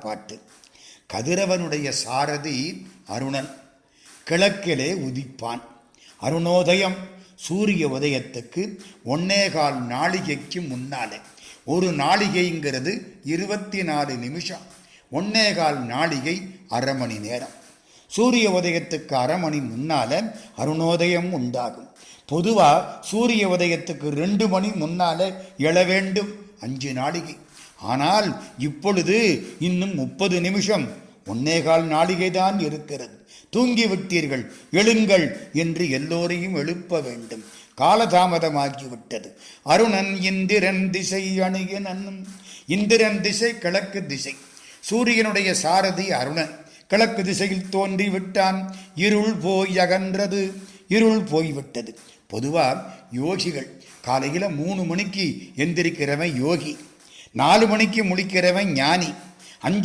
பாட்டு. கதிரவனுடைய சாரதி அருணன். கிழக்கிலே உதிப்பான். அருணோதயம் சூரிய உதயத்துக்கு ஒன்னேகால் நாளிகைக்கு முன்னாலே. ஒரு நாளிகைங்கிறது இருபத்தி நாலு நிமிஷம். ஒன்னேகால் நாளிகை அரை மணி நேரம். சூரிய உதயத்துக்கு அரை மணி முன்னால அருணோதயம் உண்டாகும். பொதுவாக சூரிய உதயத்துக்கு ரெண்டு மணி முன்னால எழ வேண்டும். அஞ்சு நாளிகை. ஆனால் இப்பொழுது இன்னும் முப்பது நிமிஷம். ஒன்னேகால் நாளிகை தான் இருக்கிறது. தூங்கி விட்டீர்கள் எழுங்கள் என்று எல்லோரையும் எழுப்ப வேண்டும். காலதாமதமாகிவிட்டது. அருணன் இந்திரன் திசை அணுகினன் இந்திரன் திசை கிழக்கு திசை. சூரியனுடைய சாரதி அருணன். கிழக்கு திசையில் தோன்றி விட்டான் இருள் போய் அகன்றது. இருள் போய்விட்டது. பொதுவாக யோகிகள் காலையில் மூணு மணிக்கு எந்திரிக்கிறவன் யோகி. நாலு மணிக்கு முழிக்கிறவன் ஞானி. அஞ்சு